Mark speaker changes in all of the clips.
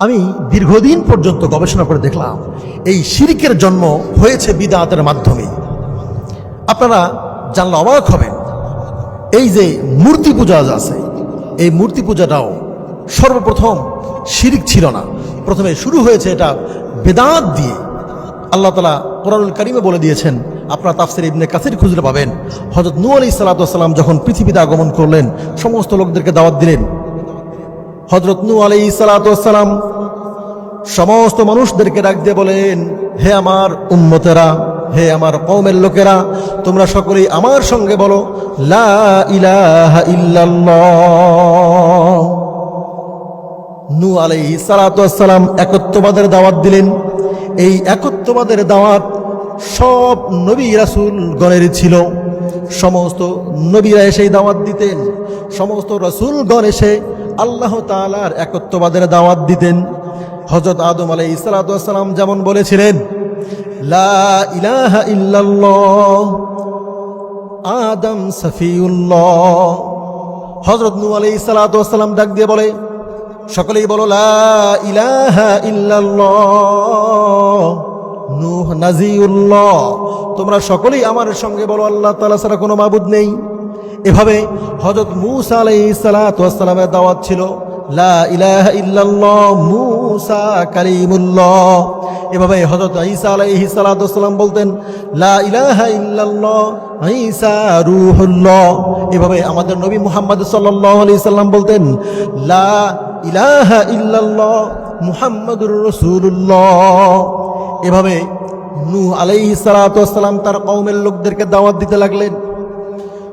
Speaker 1: আমি দীর্ঘদিন পর্যন্ত গবেষণা করে দেখলাম, এই শিরিকের জন্ম হয়েছে বিদাতের মাধ্যমে আপনারা জানলে অবাক হবেন, এই যে মূর্তি পূজা আছে, এই মূর্তি পূজাটাও সর্বপ্রথম শিরিক ছিল না। প্রথমে শুরু হয়েছে এটা বেদাত দিয়ে। আল্লাহ তালা কোরআনুল করিমে বলে দিয়েছেন, আপনারা তাফসির ইবনে কাসির খুঁজলে পাবেন। হজরত নূ আলি যখন পৃথিবীতে আগমন করলেন, সমস্ত লোকদেরকে দাওয়াত দিলেন। হজরত নূ আলি সালাতাম সমস্ত মানুষদেরকে ডাক দিয়ে বলেন, হে আমার উম্মতেরা, হে আমার কওমের লোকেরা, তোমরা সকলেই আমার সঙ্গে বলো, লা নূ আলাইহি সালাতাম একত্ববাদের দাওয়াত দিলেন। এই একত্ববাদের দাওয়াত সব নবী রাসুল গণের ছিল। সমস্ত নবীরা এসে দাওয়াত দিতেন। সমস্ত রসুলগণ এসে আল্লাহ তালার একত্ববাদের দাওয়াত দিতেন। হজরত আদম আলাই সালাতাম যেমন বলেছিলেন আদম হজরত নূ আলাই সালাতাম ডাক দিয়ে বলে, সকলেই বলো ইলাহা ইল্লাল্লাহ, নূহ নাজিউল্লাহ। তোমরা সকলেই আমার সঙ্গে বলো, আল্লাহ তাআলা ছাড়া কোনো মাবুদ নেই। এভাবে হযরত মূসা আলাইহিস সালাতু ওয়াস সালামের দাওয়াত ছিল, লা মূসা এভাবে হযরত ঈসা আলাইহিস সালাতু ওয়াস সালাম বলতেন, লা রূহুল্লাহ। এভাবে আমাদের নবী মুহাম্মদ সাল্লাল্লাহু আলাইহি সাল্লাম বলতেন, লা ইল্লাল্লাহ, মুহাম্মাদুর রাসূলুল্লাহ। এভাবে নূহ আলাইহিস সালাতু ওয়াস সালাম তার কওমের লোকদেরকে দাওয়াত দিতে লাগলেন।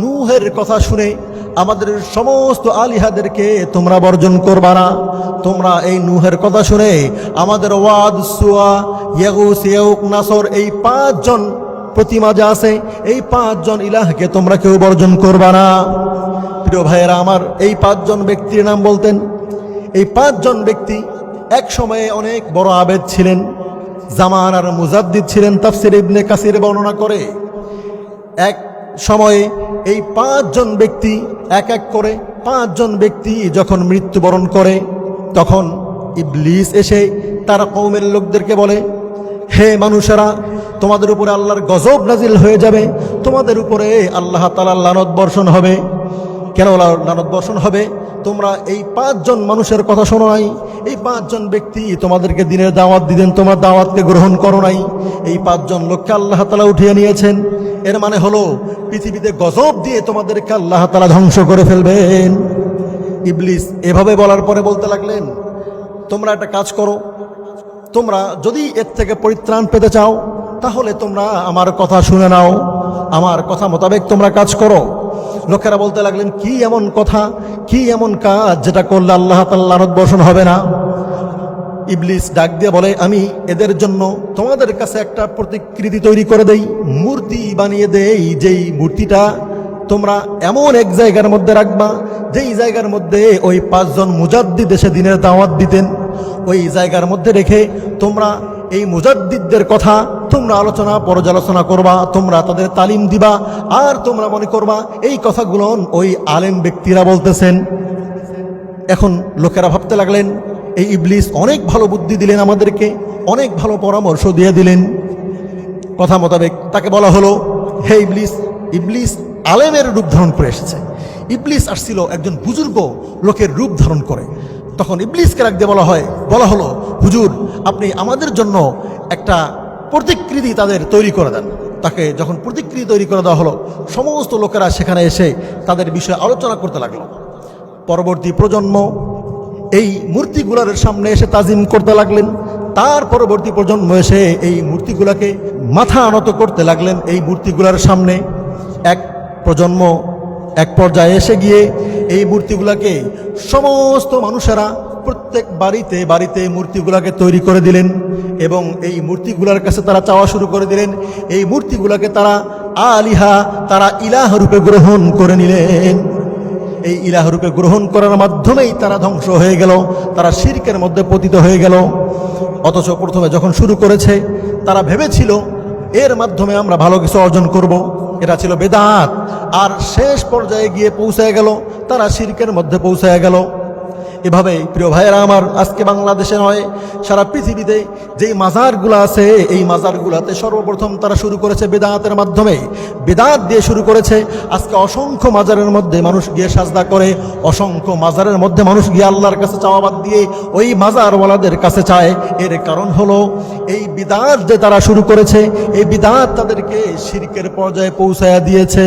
Speaker 1: নূহের কথা শুনে আমাদের সমস্ত আলিহাদেরকে তোমরা বর্জন করবা না। তোমরা এই নুহের কথা শুনে আমাদের ওয়াদ সুয়া ইয়াগুস ইয়াউক, নাসর এই পাঁচজন প্রতিমা যা আছে, এই পাঁচজন ইলাহকে তোমরা কেউ বর্জন করবা না। প্রিয় ভাইয়েরা, আমার এই পাঁচজন ব্যক্তির নাম বলতেন। এই পাঁচজন ব্যক্তি এক সময়ে অনেক বড় আবেদ ছিলেন জামান আর মুজাদ্দিদ ছিলেন, তাফসির ইবনে কাসির বর্ণনা করে। এক সময়ে এই পাঁচজন ব্যক্তি এক এক করে পাঁচজন ব্যক্তি যখন মৃত্যুবরণ করে, তখন ইবলিস এসে তার কৌমের লোকদেরকে বলে, হে মানুষেরা, তোমাদের উপরে আল্লাহর গজব নাজিল হয়ে যাবে, তোমাদের উপরে আল্লাহ তালার লানত বর্ষণ হবে। কেন লানত বর্ষণ হবে? তোমরা এই পাঁচজন মানুষের কথা শোনো নাই, এই পাঁচজন ব্যক্তি তোমাদেরকে দিনের দাওয়াত দিলেন তোমার দাওয়াতকে গ্রহণ করো নাই। এই পাঁচজন লোককে আল্লাহ তালা উঠিয়ে নিয়েছেন। এর মানে হলো, পৃথিবীতে গজব দিয়ে তোমাদেরকে আল্লাহ তালা ধ্বংস করে ফেলবেন। ইবলিস এভাবে বলার পরে বলতে লাগলেন, তোমরা একটা কাজ করো, তোমরা যদি এর থেকে পরিত্রাণ পেতে চাও, তাহলে তোমরা আমার কথা শুনে নাও, আমার কথা মোতাবেক তোমরা কাজ করো। লোকেরা বলতে লাগলেন, কি এমন কথা, কি এমন কাজ যেটা করলে আল্লাহ তাল্লাহ বর্ষণ হবে না? ইবলিস ডাক দিয়ে বলে, আমি এদের জন্য তোমাদের কাছে একটা প্রতিকৃতি তৈরি করে দেই। মূর্তি বানিয়ে দেই, যেই মূর্তিটা তোমরা এমন এক জায়গার মধ্যে রাখবা, যেই জায়গার মধ্যে ওই পাঁচজন মুজাদ্দি দেশে দিনের দাওয়াত দিতেন। ওই জায়গার মধ্যে রেখে তোমরা এই মুজাদ্দিদদের কথা তোমরা আলোচনা, পর্যালোচনা করবা, তোমরা তাদের তালিম দিবা, আর তোমরা মনে করবা এই কথাগুলো ওই আলেম ব্যক্তিরা বলতেছেন। এখন লোকেরা ভাবতে লাগলেন এই ইবলিস অনেক ভালো বুদ্ধি দিলেন আমাদেরকে, অনেক ভালো পরামর্শ দিয়ে দিলেন। কথা মোতাবেক তাকে বলা হলো, হে ইবলিস ইবলিস আলেমের রূপ ধারণ করে এসেছে। ইবলিস আসছিল একজন বুজুর্গ লোকের রূপ ধারণ করে। তখন ইবলিসকে রাখতে বলা হয়, বলা হলো, হুজুর, আপনি আমাদের জন্য একটা প্রতিকৃতি তাদের তৈরি করে দেন। তাকে যখন প্রতিকৃতি তৈরি করে দেওয়া হলো, সমস্ত লোকেরা সেখানে এসে তাদের বিষয়ে আলোচনা করতে লাগল। পরবর্তী প্রজন্ম এই মূর্তিগুলার সামনে এসে তাজিম করতে লাগলেন। তার পরবর্তী প্রজন্ম এসে এই মূর্তিগুলাকে মাথা আনত করতে লাগলেন এই মূর্তিগুলার সামনে। এক প্রজন্ম, এক পর্যায়ে এসে গিয়ে এই মূর্তিগুলাকে সমস্ত মানুষেরা প্রত্যেক বাড়িতে বাড়িতে মূর্তিগুলাকে তৈরি করে দিলেন এবং এই মূর্তিগুলার কাছে তারা চাওয়া শুরু করে দিলেন। এই মূর্তিগুলাকে তারা আলিহা, তারা ইলাহ রূপে গ্রহণ করে নিলেন। এই ইলাহরূপে গ্রহণ করার মাধ্যমেই তারা ধ্বংস হয়ে গেল, তারা শির্কের মধ্যে পতিত হয়ে গেল। অথচ প্রথমে যখন শুরু করেছে, তারা ভেবেছিল, এর মাধ্যমে আমরা ভালো কিছু অর্জন করব। এটা ছিল বেদাত। আর শেষ পর্যায়ে গিয়ে পৌঁছায় গেল, তারা শির্কের মধ্যে পৌঁছায় গেল। এভাবেই, প্রিয় ভাইয়েরা আমার, আজকে বাংলাদেশে নয়, সারা পৃথিবীতে যেই মাজারগুলো আছে, এই মাজারগুলাতে সর্বপ্রথম তারা শুরু করেছে বেদাতের মাধ্যমে। বেদাত দিয়ে শুরু করেছে, আজকে অসংখ্য মাজারের মধ্যে মানুষ গিয়ে সাজদা করে, অসংখ্য মাজারের মধ্যে মানুষ গিয়ে আল্লাহর কাছে চাওয়াবাদ দিয়ে ওই মাজারওয়ালাদের কাছে চায়। এর কারণ হলো, এই বিদাত যে তারা শুরু করেছে, এই বিদাত তাদেরকে শিরকের পর্যায়ে পৌঁছায়া দিয়েছে।